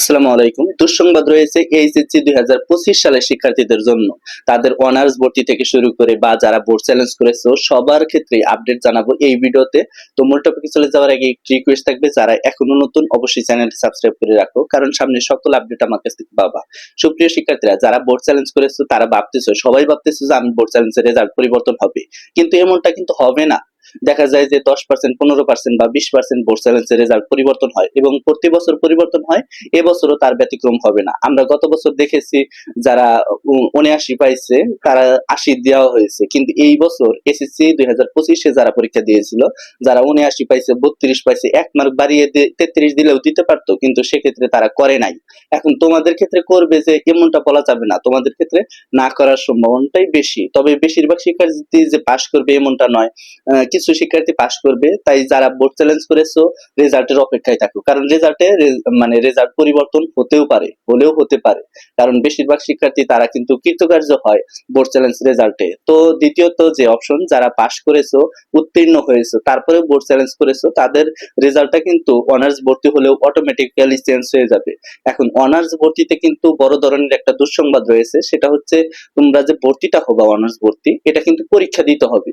আসসালামু আলাইকুম। দুঃসংবাদ রয়েছে এইচএসসি দুই হাজার পঁচিশ সালের শিক্ষার্থীদের জন্য। তাদের অনার্স ভর্তি থেকে শুরু করে বা যারা বোর্ড চ্যালেঞ্জ করেছে, সবার ক্ষেত্রে আপডেট জানাব এই ভিডিওতে। তো মূল টপিকে চলে যাওয়ার আগে একটি রিকোয়েস্ট থাকবে, যারা এখনও নতুন, অবশ্যই চ্যানেলটি সাবস্ক্রাইব করে রাখো, কারণ সামনে সকল আপডেট আমার কাছ থেকে পাবা। সুপ্রিয় শিক্ষার্থীরা, যারা বোর্ড চ্যালেঞ্জ করেছ, তারা ভাবতেছো, সবাই ভাবতেছো যে আমি বোর্ড চ্যালেঞ্জের রেজাল্ট পরিবর্তন হবে। কিন্তু এমনটা কিন্তু হবে না। দেখা যায় যে দশ পার্সেন্ট পনেরো পার্সেন্ট বা বিশ পার্সেন্ট বোর্ড চ্যালেঞ্জের রেজাল্ট পরিবর্তন হয় এবং প্রতি বছর পরিবর্তন হয় এবছরও তার ব্যতিক্রম হবে না। আমরা গত বছর দেখেছি যারা উনআশি পাইছে, তারা আশি দেওয়া হয়েছে। কিন্তু এই বছর এসএসসি দুই হাজার পঁচিশে যারা পরীক্ষা দিয়েছিল, যারা উনআশি পাইছে, বত্রিশ পাইছে, এক মার্ক বাড়িয়ে তেত্রিশ দিলেও দিতে পারতো, কিন্তু সেক্ষেত্রে তারা করে নাই। এখন তোমাদের ক্ষেত্রে করবে যে এমনটা বলা যাবে না। তোমাদের ক্ষেত্রে না করার সম্ভাবনাটাই বেশি। তবে বেশিরভাগ শিক্ষার্থী যে পাশ করবে এমনটা নয়। কিছু শিক্ষার্থী পাশ করবে, তাই যারা বোর্ড চ্যালেঞ্জ করেছ রেজাল্টের অপেক্ষায় থাকো। কারণ রেজাল্টে মানে রেজাল্ট পরিবর্তন হতেও পারে, হলেও হতে পারে। কারণ বেশিরভাগ শিক্ষার্থী তারা কিন্তু কৃতকার্য হয় বোর্ড চ্যালেঞ্জ রেজাল্টে তো দ্বিতীয়ত যে অপশন যারা পাশ করেছ, উত্তীর্ণ হয়েছো তারপরে বোর্ড চ্যালেঞ্জ করেছ, তাদের রেজাল্টটা কিন্তু অনার্স ভর্তি হলেও অটোমেটিক্যালি চেঞ্জ হয়ে যাবে। এখন অনার্স ভর্তিতে কিন্তু বড় ধরনের একটা দুঃসংবাদ রয়েছে, সেটা হচ্ছে তোমরা যে ভর্তিটা হবা অনার্স ভর্তি, এটা কিন্তু পরীক্ষা দিতে হবে।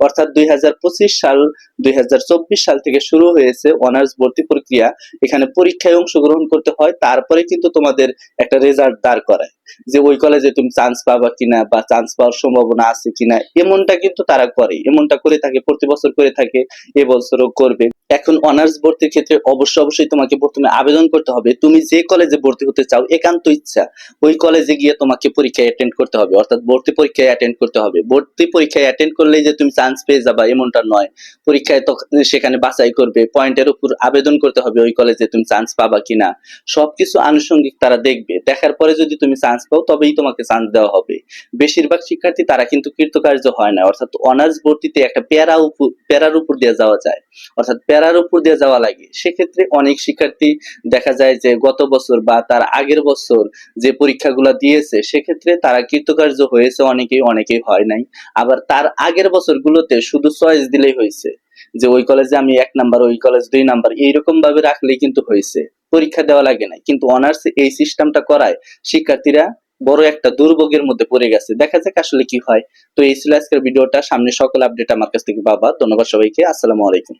অর্থাৎ দুই হাজার পঁচিশ সাল, দুই হাজার চব্বিশ সাল থেকে শুরু হয়েছে অনার্স ভর্তি প্রক্রিয়া। এখানে পরীক্ষায় অংশগ্রহণ করতে হয়, তারপরে কিন্তু তোমাদের একটা রেজাল্ট দাঁড় করায়। যে ওই কলেজে তুমি চান্স পাবা কিনা বা চান্স পাওয়ার সম্ভাবনা আছে কিনা, এমনটা কিন্তু তারা করে, এমনটা করে থাকে, প্রতি বছর করে থাকে এবছরও করবে। এখন অনার্স ভর্তির ক্ষেত্রে অবশ্যই অবশ্যই তোমাকে প্রথমে আবেদন করতে হবে, তুমি যে কলেজে ভর্তি হতে চাও, একান্ত ইচ্ছা, ওই কলেজে গিয়ে তোমাকে পরীক্ষায় অ্যাটেন্ড করতে হবে। অর্থাৎ ভর্তি পরীক্ষায় অ্যাটেন্ড করতে হবে। ভর্তি পরীক্ষায় অ্যাটেন্ড করলেই যে তুমি চান্স পেয়ে যাবা, এমনটা নয়। পরীক্ষায় তো সেখানে বাছাই করবে, পয়েন্টের উপর আবেদন করতে হবে ওই কলেজে তুমি চান্স পাবা কিনা। সবকিছু আনুষঙ্গিক তারা দেখবে। দেখার পরে যদি তুমি চান্স পাও, তবেই তোমাকে চান্স দেওয়া হবে। বেশিরভাগ শিক্ষার্থী তারা কিন্তু কৃতকার্য হয় না। অর্থাৎ অনার্স ভর্তিতে একটা প্যারা উপর প্যারার উপর দিয়ে যাওয়া যায়। অর্থাৎ প্যারার উপর দিয়ে যাওয়া লাগে। সেক্ষেত্রে অনেক শিক্ষার্থী দেখা যায় যে গত বছর বা তার আগের বছর যে পরীক্ষাগুলো দিয়েছে, সেক্ষেত্রে তারা কৃতকার্য হয়েছে, অনেকেই অনেকেই হয় নাই। আবার তার আগের বছরগুলোতে শুধু চয়েস দিলেই হয়েছে। যে ওই কলেজে আমি এক নাম্বার ওই কলেজ দুই নাম্বার এইরকম ভাবে রাখলেই কিন্তু হয়েছে। পরীক্ষা দেওয়া লাগে না কিন্তু অনার্স এই সিস্টেমটা করায় শিক্ষার্থীরা বড় একটা দুর্ভোগের মধ্যে পড়ে গেছে। দেখা যাক আসলে কি হয়। তো এই ছিল আজকের ভিডিওটা। সামনে সকল আপডেট আমার কাছ থেকে পাবা। ধন্যবাদ সবাইকে। আসসালামু আলাইকুম।